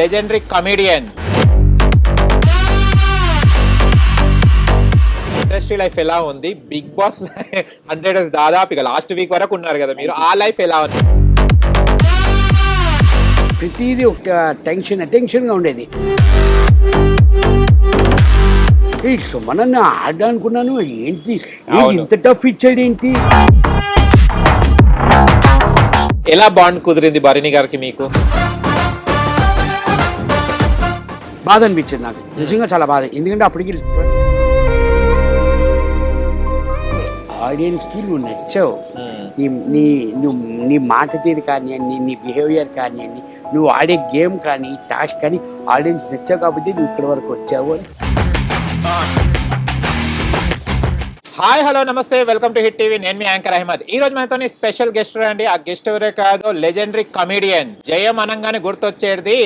Legendary comedian industry life ఎలా ఉంది? Big boss hundred దాదాపు ఇక లాస్ట్ వీక్ వరకు ఉన్నారు కదా మీరు. ఆ లైఫ్ ఎలా ఉంది? ప్రతిదీ ఒక టెన్షన్ టెన్షన్గా ఉండేది. సుమనన్న ఆడ అనుకున్నాను ఏంటి. ఇంత టఫ్ ఇచ్చాడు ఏంటి? ఎలా బాండ్ కుదిరింది భరణి గారికి మీకు? బాధ అనిపించింది నాకు. నిజంగా చాలా బాధ. ఎందుకంటే అప్పటికి ఆడియన్స్కి నువ్వు నచ్చావు. నీ నీ నువ్వు నీ మాట తీరు కానివ్వండి నీ బిహేవియర్ కానివ్వండి నువ్వు ఆడే గేమ్ కానీ టాస్క్ కానీ ఆడియన్స్ నచ్చావు కాబట్టి నువ్వు ఇక్కడి వరకు వచ్చావు అని. హాయ్ హలో నమస్తే. వెల్కమ్ టు హిట్ టీవీ నేను మీ యాంకర్ అహ్మద్. ఈ రోజు మనతో స్పెషల్ గెస్ట్ అండి ఆ గెస్ట్ ఎవరే కాదు? లెజెండరీ కమేడియన్ జయం అనంగానే గుర్తొచ్చేది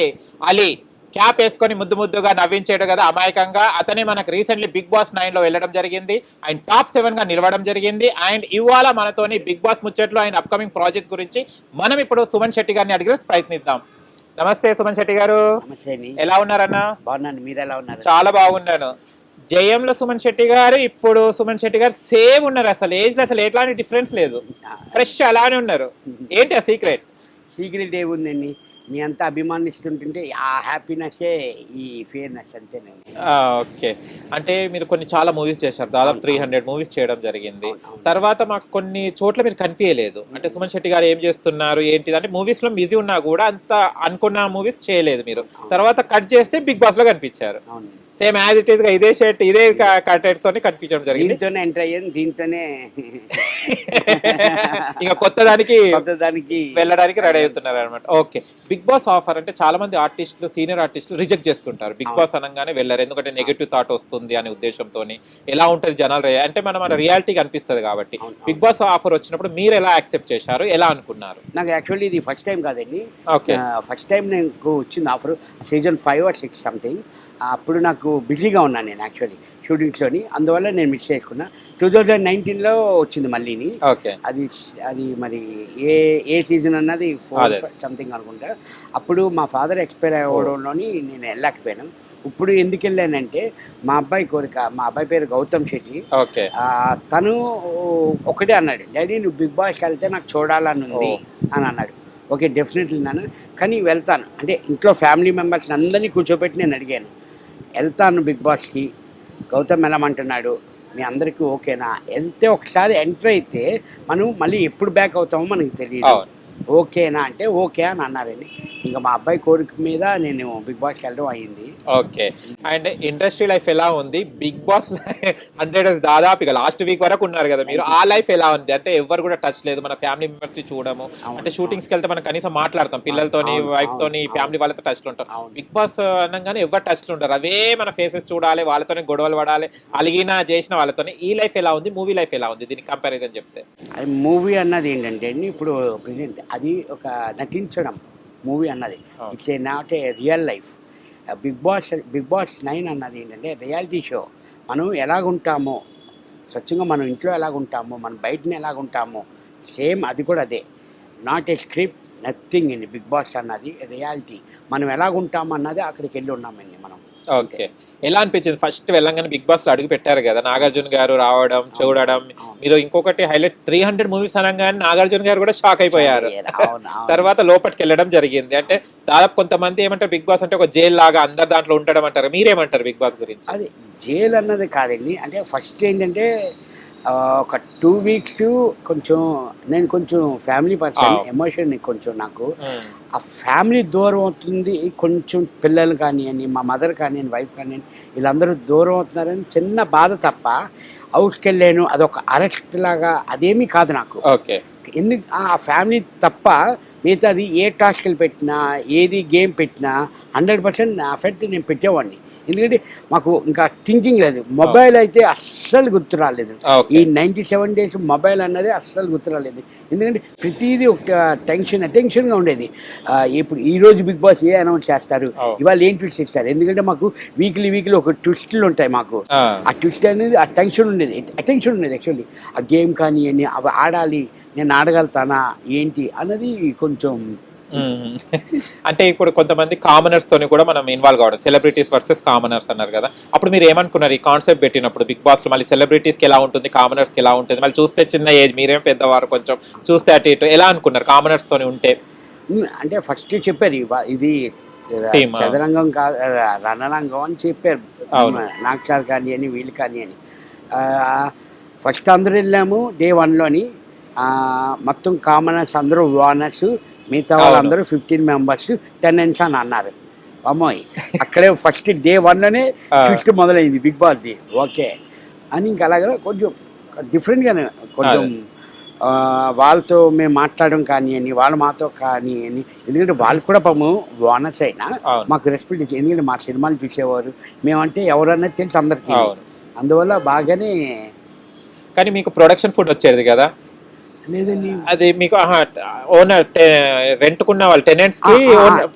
అలీ. క్యాప్ వేసుకొని ముద్దు ముద్దుగా నవ్వించాడు కదా అమాయకంగా. అతనే మనకు రీసెంట్లీ బిగ్ బాస్ నైన్లో వెళ్ళడం జరిగింది. ఆయన టాప్ సెవెన్గా నిలవడం జరిగింది. అండ్ ఇవాళ మనతోని బిగ్ బాస్ ముచ్చట్లో ఆయన అప్కమింగ్ ప్రాజెక్ట్ గురించి మనం ఇప్పుడు సుమన్ శెట్టి గారిని అడిగి ప్రయత్నిద్దాం. నమస్తే సుమన్ శెట్టి గారు. అండి. ఎలా ఉన్నారన్నా? బాగున్నాను. మీరు ఎలా ఉన్నారు? చాలా బాగున్నాను. జయంలో సుమన్ శెట్టి గారు ఇప్పుడు సుమన్ శెట్టి గారు సేమ్ ఉన్నారు అసలు. ఏజ్లో అసలు ఎట్లాంటి డిఫరెన్స్ లేదు. ఫ్రెష్ అలానే ఉన్నారు. ఏంటి ఆ సీక్రెట్ సీక్రెట్ ఏముందండి? మీ అంతా అభిమానిస్తుంటుంటే ఆ హ్యాపీనెస్సే ఈ ఫేర్నెస్ అంతేనండి ఓకే. అంటే మీరు కొన్ని చాలా మూవీస్ చేశారు. దాదాపు త్రీ హండ్రెడ్ మూవీస్ చేయడం జరిగింది. తర్వాత మాకు కొన్ని చోట్ల మీరు కనిపించలేదు. అంటే సుమన్ శెట్టి గారు ఏం చేస్తున్నారు ఏంటిది? అంటే మూవీస్లో బిజీ ఉన్నా కూడా అంత అనుకున్న మూవీస్ చేయలేదు మీరు. తర్వాత కట్ చేస్తే బిగ్ బాస్లో కనిపించారు. సేమ్ యాజ్ ఇట్ ఈస్గా ఇదే షర్ట్ ఇదే తోనే కనిపించడం జరిగింది. దీంతోనే ఎంటర్ అయ్యాను దీంతోనే ఇంకా కొత్త దానికి కొత్త దానికి వెళ్ళడానికి రెడీ అవుతున్నారు అనమాట ఓకే బిగ్ బాస్ ఆఫర్ అంటే చాలా మంది ఆర్టిస్టులు సీనియర్ ఆర్టిస్టులు రిజెక్ట్ చేస్తుంటారు. బిగ్ బాస్ అనగానే వెళ్ళారు. ఎందుకంటే నెగటివ్ థాట్ వస్తుంది అనే ఉద్దేశంతో ఎలా ఉంటుంది జనాలు రే- అంటే మనం మన రియాలిటీ కనిపిస్తుంది కాబట్టి బిగ్ బాస్ ఆఫర్ వచ్చినప్పుడు మీరు ఎలా యాక్సెప్ట్ చేశారు? ఎలా అనుకున్నారు? నాకు యాక్చువల్లీ ఇది ఫస్ట్ టైం కాదండి. ఓకే. ఫస్ట్ టైం నాకు వచ్చింది offer. Season five or six something అప్పుడు నాకు బిజీగా ఉన్నాను నేను యాక్చువల్లీ షూటింగ్స్లోని. అందువల్ల నేను మిస్ చేసుకున్నా. టూ థౌజండ్ నైన్టీన్లో వచ్చింది మళ్ళీని. ఓకే. అది అది మరి ఏ ఏ సీజన్ అన్నది ఫోర్. సంథింగ్ అనుకుంటా. అప్పుడు మా ఫాదర్ ఎక్స్పైర్ అవ్వడంలోని నేను వెళ్ళలేకపోయాను. ఇప్పుడు ఎందుకు వెళ్ళానంటే మా అబ్బాయి కోరిక మా అబ్బాయి పేరు గౌతమ్ శెట్టి. తను ఒకటే అన్నాడు డాడీ నువ్వు బిగ్ బాస్కి వెళ్తే నాకు చూడాలని ఉంది అని అన్నాడు. ఓకే డెఫినెట్లీ నాన్న కానీ వెళ్తాను. అంటే ఇంట్లో ఫ్యామిలీ మెంబర్స్ అందరినీ కూర్చోబెట్టి నేను అడిగాను వెళ్తాను బిగ్ బాస్కి గౌతమ్ వెళ్ళమంటున్నాడు మీ అందరికీ ఓకేనా? వెళ్తే ఒకసారి ఎంటర్ అయితే మనం మళ్ళీ ఎప్పుడు బ్యాక్ అవుతామో మనకి తెలియదు ఓకేనా అంటే ఓకే అని అన్నారండి ఇంకా మా అబ్బాయి కోరిక మీద నేను బిగ్ బాస్కి వెళ్ళడం అయ్యింది. ఓకే. అండ్ ఇండస్ట్రీ లైఫ్ ఎలా ఉంది? బిగ్ బాస్ హండ్రెడ్ దాదాపు ఇక లాస్ట్ వీక్ వరకు ఉన్నారు కదా మీరు. ఆ లైఫ్ ఎలా ఉంది? అంటే ఎవరు కూడా టచ్ లేదు. మన ఫ్యామిలీ మెంబర్స్ని చూడము అంటే షూటింగ్స్కి వెళ్తే మనం కనీసం మాట్లాడతాం. పిల్లలతోని వైఫ్ తోని. ఫ్యామిలీ వాళ్ళతో టచ్లో ఉంటాం. బిగ్ బాస్ అనగానే ఎవరు టచ్లో ఉంటారు అవే మన ఫేసెస్ చూడాలి వాళ్ళతోనే గొడవలు పడాలి అలిగినా చేసిన వాళ్ళతోనే. ఈ లైఫ్ ఎలా ఉంది? మూవీ లైఫ్ ఎలా ఉంది? దీనికి కంపారిజన్ చెప్తే. మూవీ అన్నది ఏంటంటే ఇప్పుడు ప్రజెంట్ అది ఒక నటించడం. మూవీ అన్నది. It's a not a real life Bigg Boss Bigg Boss nine అన్నది ఏంటంటే రియాలిటీ షో మనం ఎలాగుంటామో స్వచ్ఛంగా మనం ఇంట్లో ఎలాగుంటామో మనం బయటని ఎలాగుంటామో సేమ్ అది కూడా అదే. నాట్ ఏ స్క్రిప్ట్ నథింగ్ అండి బిగ్ బాస్ అన్నది రియాలిటీ మనం ఎలాగుంటామో అన్నది అక్కడికి వెళ్ళి ఉన్నామండి ఓకే. ఎలా అనిపించింది? ఫస్ట్ వెళ్ళంగానే బిగ్ బాస్లో అడుగు పెట్టారు కదా నాగార్జున గారు రావడం చూడడం. మీరు ఇంకొకటి హైలైట్ త్రీ హండ్రెడ్ మూవీస్ అనగానే నాగార్జున గారు కూడా షాక్ అయిపోయారు. తర్వాత లోపలికి వెళ్ళడం జరిగింది. అంటే దాదాపు కొంతమంది ఏమంటారు బిగ్ బాస్ అంటే ఒక జైల్ లాగా అందరు దాంట్లో ఉండడం అంటారు. మీరేమంటారు బిగ్ బాస్ గురించి? అది జైలు అన్నది కాదండి. అంటే ఫస్ట్ ఏంటంటే ఒక టూ వీక్స్ కొంచెం నేను కొంచెం ఫ్యామిలీ పర్సన్. ఎమోషన్ కొంచెం నాకు ఆ ఫ్యామిలీ దూరం అవుతుంది కొంచెం పిల్లలు కానివ్వండి మా మదర్ కానివ్వండి వైఫ్ కానివ్వండి వీళ్ళందరూ దూరం అవుతున్నారని చిన్న బాధ తప్ప హౌస్కి వెళ్ళాను అదొక అరెస్ట్ లాగా అదేమీ కాదు నాకు. ఓకే. ఎందుకు ఆ ఫ్యామిలీ తప్ప మిగతాది ఏ టాస్క్లు పెట్టినా ఏది గేమ్ పెట్టినా హండ్రెడ్ పర్సెంట్ అఫెక్ట్ నేను పెట్టేవాడిని. ఎందుకంటే మాకు ఇంకా థింకింగ్ లేదు. మొబైల్ అయితే అస్సలు గుర్తు రాలేదు. ఈ okay. Ninety seven days mobile అన్నది అస్సలు గుర్తు రాలేదు. ఎందుకంటే ప్రతిదీ ఒక టెన్షన్ టెన్షన్గా ఉండేది. ఇప్పుడు ఈ రోజు బిగ్ బాస్ ఏ అనౌన్స్ చేస్తారు. ఇవాళ ఏం ట్విస్ట్ ఇస్తారు? ఎందుకంటే మాకు వీక్లీ వీక్లీ ఒక ట్విస్టులు ఉంటాయి మాకు. ఆ, ట్విస్ట్ అనేది ఆ టెన్షన్ ఉండేది. అటెన్షన్ ఉండేది యాక్చువల్లీ ఆ గేమ్ కానీ అవి ఆడాలి నేను ఆడగలుగుతానా ఏంటి అన్నది కొంచెం. అంటే ఇప్పుడు కొంతమంది కామనర్స్ తోని కూడా మనం ఇన్వాల్వ్ కావడం. సెలబ్రిటీస్ వర్సెస్ కామనర్స్ అన్నారు కదా. అప్పుడు మీరు ఏమనుకున్నారు ఈ కాన్సెప్ట్ పెట్టినప్పుడు? బిగ్ బాస్లో మళ్ళీ సెలబ్రిటీస్కి ఎలా ఉంటుంది? కామనర్స్కి ఎలా ఉంటుంది? మళ్ళీ చూస్తే చిన్న ఏజ్ మీరేం పెద్దవారు కొంచెం చూస్తే అటు ఇటు ఎలా అనుకున్నారు కామనర్స్ తోని ఉంటే? అంటే ఫస్ట్ చెప్పారు ఇది. చదరంగం కాదు రణరంగం అని చెప్పారు. అవును. నాకు సార్ కానీ అని వీళ్ళు కానీ అని. ఫస్ట్ అందరూ వెళ్ళాము డే వన్లోని. మొత్తం కామనర్స్ అందరూ ఓనర్స్ మిగతా వాళ్ళందరూ ఫిఫ్టీన్ మెంబర్స్ టెనెన్స్ అని అన్నారు. అమ్మాయి అక్కడే ఫస్ట్ డే వన్లోనే. ట్విస్ట్ మొదలైంది బిగ్ బాస్ది ఓకే. అని ఇంకా అలాగే కొంచెం డిఫరెంట్గానే కొంచెం వాళ్ళతో మేము మాట్లాడడం కానివ్వండి వాళ్ళు మాతో కానివ్వండి ఎందుకంటే వాళ్ళు కూడా పాము ఓనర్స్ అయినా. మాకు రెస్పెక్ట్ ఇచ్చి ఎందుకంటే మా సినిమాలు చూసేవారు. మేమంటే ఎవరన్నా తెలుసు అందరికీ. అందువల్ల బాగానే కానీ మీకు ప్రొడక్షన్ ఫుడ్ వచ్చేది కదా? లేదండి. అది మీకు ఓనర్ రెంట్కున్న వాళ్ళు టెనెంట్స్కి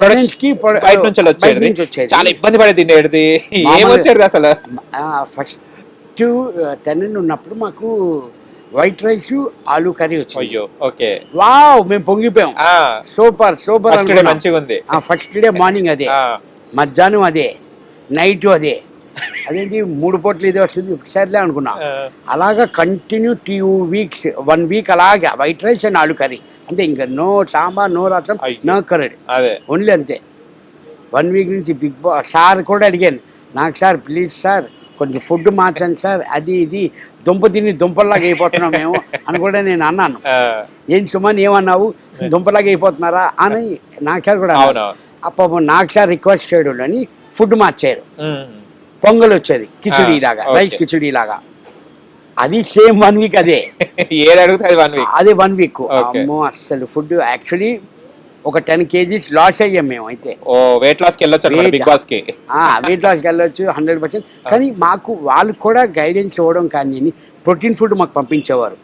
production కి బయట నుంచి వచ్చేది. చాలా ఇబ్బంది పడి తినేది ఏం మామూలు- వచ్చేది అసలు? ఫస్ట్ టెన్ ఉన్నప్పుడు మాకు వైట్ రైస్ ఆలూ కర్రీ వచ్చింది. అయ్యో ఓకే. వావ్ మేము పొంగిపోయాం. ఆ. సూపర్ సూపర్ ఫస్ట్ డే మంచిగా ఉంది ఫస్ట్ డే మార్నింగ్ అదే. మధ్యాహ్నం అదే. నైట్ అదే. అదేంటి? మూడు పూటలు ఇదే వస్తుంది. సర్లే అనుకున్నా. అలాగా continue two weeks one week అలాగే white rice and aloo curry. అంటే ఇంకా no sambar no rasam. No curry. అదే. ఓన్లీ అంతే. వన్ వీక్ నుంచి బిగ్ బాస్ సార్ కూడా అడిగాను. నాకు సార్ ప్లీజ్ సార్ కొంచెం ఫుడ్ మార్చండి సార్ అది ఇది దుంప తిని దుంపల్లాగా అయిపోతున్నాం మేము అని కూడా నేను అన్నాను. ఏం సుమన్ ఏమన్నావు? దుంపలాగా అయిపోతున్నారా? అని నాకు సార్ కూడా అప్పుడు నాకు సార్ రిక్వెస్ట్ చేయడం అని ఫుడ్ మార్చారు పొంగల్ వచ్చేది. కిచిడి లాగా. రైస్ కిచిడి లాగా అది సేమ్ వన్ వీక్ అదే. ఏది అడిగితే అది వన్ వీక్. అదే వన్ వీక్. అమ్మో అస్సలు ఫుడ్ యాక్చువల్లీ ఒక టెన్ కేజీస్ లాస్ అయ్యాం మేము అయితే. ఓ వెయిట్ లాస్కి వెళ్ళొచ్చు బిగ్ బాస్కి. వెయిట్ లాస్కి వెళ్ళొచ్చు హండ్రెడ్ పర్సెంట్ కానీ మాకు వాళ్ళు కూడా గైడెన్స్ ఇవ్వడం కానీ ప్రోటీన్ ఫుడ్ మాకు పంపించేవారు.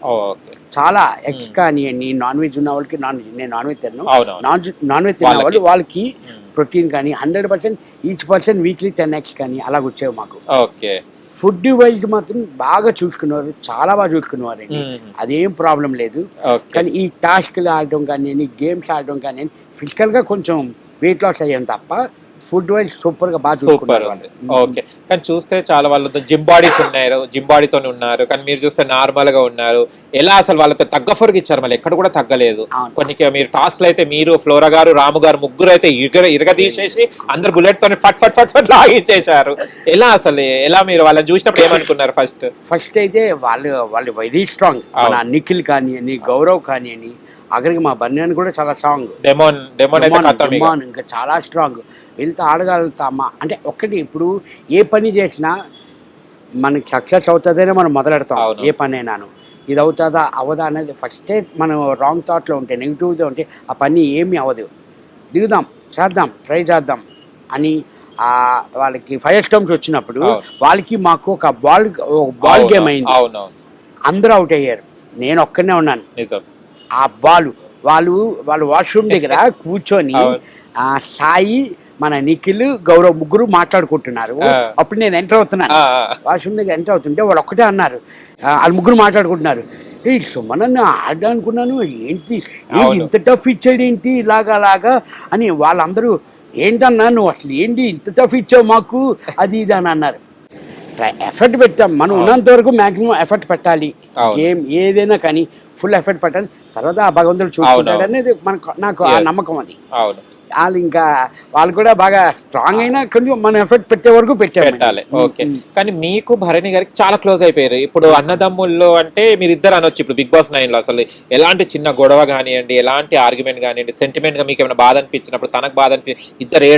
చాలా ఎగ్స్ కానివ్వండి నాన్ వెజ్ ఉన్న వాళ్ళకి నాన్ వెజ్ నేను నాన్ వెజ్ తిన్నాను. నాన్ నాన్ వెజ్ తిన్న వాళ్ళకి. వాళ్ళు వాళ్ళకి మ్మ్. ప్రోటీన్ కానీ hundred percent each person weekly ten eggs కానీ అలా వచ్చేవి మాకు. ఓకే. ఫుడ్ వైజ్ మాత్రం బాగా చూసుకునేవారు చాలా బాగా చూసుకునేవారు. అదేం ప్రాబ్లం లేదు. కానీ ఈ టాస్క్లు ఆడడం కానీ గేమ్స్ ఆడడం కానీ ఫిజికల్గా కొంచెం వెయిట్ లాస్ అయ్యాం తప్ప ఫుడ్ వైజ్ సూపర్గా బాగా సూపర్ ఉంది. ఓకే. కానీ చూస్తే చాలా వాళ్ళతో జిమ్ బాడీస్ ఉన్నారు జిమ్ బాడీతో ఉన్నారు. కానీ మీరు చూస్తే నార్మల్గా ఉన్నారు. ఎలా అసలు వాళ్ళతో తగ్గ ఫొరుగు ఇచ్చారు? మళ్ళీ ఎక్కడ కూడా తగ్గలేదు. కొన్ని మీరు టాస్క్లు అయితే మీరు ఫ్లోరా గారు రాము గారు ముగ్గురు అయితే ఇరగ తీసేసి అందరు బుల్లెట్ తోని ఫట్ ఫట్ ఫట్ ఫట్ లాగించేశారు. ఎలా అసలు ఎలా మీరు వాళ్ళని చూసినప్పుడు ఏమనుకున్నారు ఫస్ట్? ఫస్ట్ అయితే వాళ్ళు వాళ్ళు వెరీ స్ట్రాంగ్. నిఖిల్ కానివ్వండి గౌరవ్ కానివ్వండి అక్కడికి మా బన్యాన్ కూడా చాలా స్ట్రాంగ్. Demon demon. ఇంకా చాలా స్ట్రాంగ్. వీళ్ళతో ఆడగలుగుతామా? అంటే ఒక్కటి ఇప్పుడు ఏ పని చేసినా మనకి సక్సెస్ అవుతుందనే మనం మొదలెడతాం. ఏ పని అయినాను ఇది అవుతుందా? అవదా అనేది ఫస్టే మనం రాంగ్ థాట్లో ఉంటే నెగిటివ్గా ఉంటే ఆ పని ఏమీ అవ్వదు. దిగుదాం చేద్దాం ట్రై చేద్దాం అని వాళ్ళకి ఫైర్ స్టంప్స్ వచ్చినప్పుడు. వాళ్ళకి మాకు ఒక బాల్ ఒక బాల్ గేమ్ అయింది. అందరూ అవుట్ అయ్యారు. నేను ఒక్కనే ఉన్నాను. ఆ బాల్ వాళ్ళు వాళ్ళు వాష్రూమ్ దగ్గర కూర్చొని సాయి మన నిఖిల్ గౌరవ్ ముగ్గురు మాట్లాడుకుంటున్నారు. అప్పుడు నేను ఎంటర్ అవుతున్నాను. వాష్రూమ్ దగ్గర ఎంటర్ అవుతుంటే వాళ్ళు ఒక్కటే అన్నారు. వాళ్ళు ముగ్గురు మాట్లాడుకుంటున్నారు. ఏ సుమన్ ఆడ అనుకున్నాను ఏంటి. ఇంత టఫ్ ఇచ్చాడు ఏంటి? ఇలాగా అలాగా అని వాళ్ళందరూ ఏంటన్నా నువ్వు అసలు ఏంటి? ఇంత టఫ్ ఇచ్చావు మాకు. అది ఇది అని అన్నారు. ఎఫర్ట్ పెట్టాం. మనం ఉన్నంత వరకు మాక్సిమం ఎఫర్ట్ పెట్టాలి. గేమ్ ఏదైనా కానీ ఫుల్ ఎఫర్ట్ పెట్టాలి. తర్వాత ఆ భగవంతుడు చూసుకుంటాడు. అనేది మనకు నాకు ఆ. నమ్మకం అది. వాళ్ళు ఇంకా వాళ్ళు కూడా బాగా స్ట్రాంగ్ అయినా కొంచెం మనం ఎఫర్ట్ పెట్టే వరకు పెట్టాలి. ఓకే కానీ మీకు భరణి గారికి చాలా క్లోజ్ అయిపోయారు. ఇప్పుడు అన్నదమ్ముల్లో అంటే మీరు ఇద్దరు అనొచ్చు. ఇప్పుడు బిగ్ బాస్ నైన్లో అసలు ఎలాంటి చిన్న గొడవ కానివ్వండి ఎలాంటి ఆర్గ్యుమెంట్ కానివ్వండి సెంటిమెంట్గా మీకు ఏమైనా బాధ అనిపించినప్పుడు తనకు బాధ అనిపి ఇద్దరు ఏడు